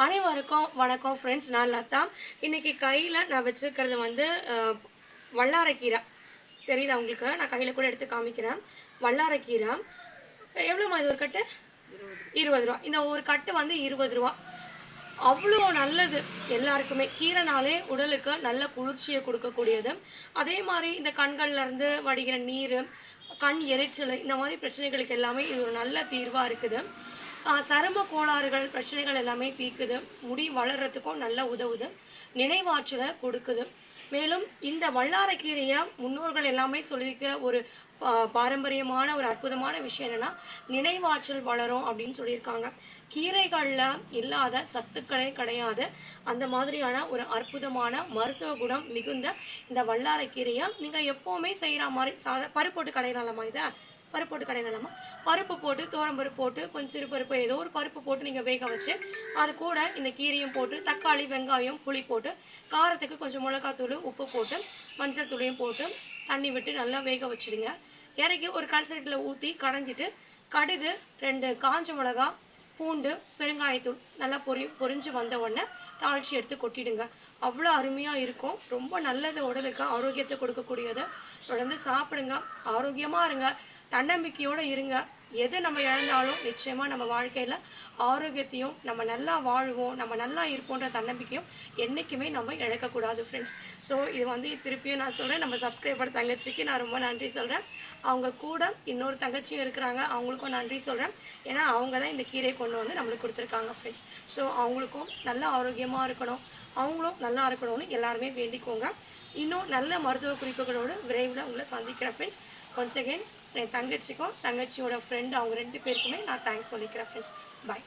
அனைவருக்கும் வணக்கம் ஃப்ரெண்ட்ஸ் நான் லதா. இன்றைக்கி கையில் நான் வச்சுருக்கிறது வந்து வல்லாரக்கீரை வல்லாரைக்கீரை. தெரியுதா உங்களுக்கு? நான் கையில் கூட எடுத்து காமிக்கிறேன். வல்லாரைக்கீரை. எவ்வளோமா இது ஒரு கட்டு? இருபது ரூபா. இந்த ஒரு கட்டு வந்து இருபது ரூபா. அவ்வளோ நல்லது எல்லாருக்குமே. கீரைனாலே உடலுக்கு நல்ல குளிர்ச்சியை கொடுக்கக்கூடியது. அதே மாதிரி இந்த கண்கள்லேருந்து வடிகிற நீர் கண் எரிச்சல் இந்த மாதிரி பிரச்சனைகளுக்கு எல்லாமே இது ஒரு நல்ல தீர்வாக இருக்குது. சரும கோளாறுகள் பிரச்சனைகள் எல்லாமே தீர்க்குது முடி வளர்றதுக்கும் நல்ல உதவுது. நினைவாற்றலை கொடுக்குது. மேலும் இந்த வல்லாரக்கீரையை முன்னோர்கள் எல்லாமே சொல்லியிருக்கிற ஒரு பா- பாரம்பரியமான ஒரு அற்புதமான விஷயம் என்னன்னா நினைவாற்றல் வளரும் அப்படின்னு சொல்லியிருக்காங்க. கீரைகளில் இல்லாத சத்துக்களே கிடையாது. அந்த மாதிரியான ஒரு அற்புதமான மருத்துவ குணம் மிகுந்த இந்த வல்லாரக்கீரையை நீங்கள் எப்போவுமே செய்கிற மாதிரி சாத பருப்போட்டு கடையிறாங்களா இதை? பருப்பு போட்டு கடையிறலாமா பருப்பு போட்டு தோரம்பருப்பு போட்டு கொஞ்சம் சிறு பருப்பு ஏதோ ஒரு பருப்பு போட்டு நீங்கள் வேக வச்சு அது கூட இந்த கீரையும் போட்டு தக்காளி வெங்காயம் புளி போட்டு காரத்துக்கு கொஞ்சம் மிளகாத்தூள் உப்பு போட்டு மஞ்சள் தூளையும் போட்டு தண்ணி விட்டு நல்லா வேக வச்சிடுங்க. இறக்கி ஒரு கல்சரட்டில் ஊற்றி கடைஞ்சிட்டு கடுகு ரெண்டு காஞ்ச மிளகா பூண்டு பெருங்காயத்தூள் நல்லா பொரி பொரிஞ்சு வந்த உடனே தாளித்து எடுத்து கொட்டிடுங்க. அவ்வளோ அருமையாக இருக்கும். ரொம்ப நல்லது உடலுக்கு ஆரோக்கியத்தை கொடுக்கக்கூடியது. தொடர்ந்து சாப்பிடுங்க. ஆரோக்கியமாக இருங்க. தன்னம்பிக்கையோடு இருங்க. எது நம்ம இழந்தாலும் நிச்சயமாக நம்ம வாழ்க்கையில் ஆரோக்கியத்தையும் நம்ம நல்லா வாழ்வோம் நம்ம நல்லா இருப்போன்ற தன்னம்பிக்கையும் என்றைக்குமே நம்ம இழக்கக்கூடாது ஃப்ரெண்ட்ஸ் ஸோ இது வந்து திருப்பியும் நான் சொல்கிறேன் நம்ம சப்ஸ்கிரைபர் தங்கச்சிக்கு நான் ரொம்ப நன்றி சொல்கிறேன் அவங்க கூட இன்னொரு தங்கச்சியும் இருக்கிறாங்க. அவங்களுக்கும் நன்றி சொல்கிறேன் ஏன்னா அவங்க தான் இந்த கீரையை கொண்டு வந்து நம்மளுக்கு கொடுத்துருக்காங்க ஃப்ரெண்ட்ஸ் ஸோ அவங்களுக்கும் நல்ல ஆரோக்கியமாக இருக்கணும். அவங்களும் நல்லா இருக்கணும்னு எல்லாருமே வேண்டிக்கோங்க. இன்னும் நல்ல மருத்துவ குறிப்புகளோடு விரைவில் உங்களை சந்திக்கிறேன் ஃப்ரெண்ட்ஸ் ஒன்ஸ் அகெயின் என் தங்கச்சிக்கும் தங்கச்சியோட ஃப்ரெண்ட் ஃப்ரெண்டு அவங்க ரெண்டு பேருக்குமே நான் தேங்க்ஸ் சொல்லிக்கிறேன் ஃப்ரெண்ட்ஸ் பாய்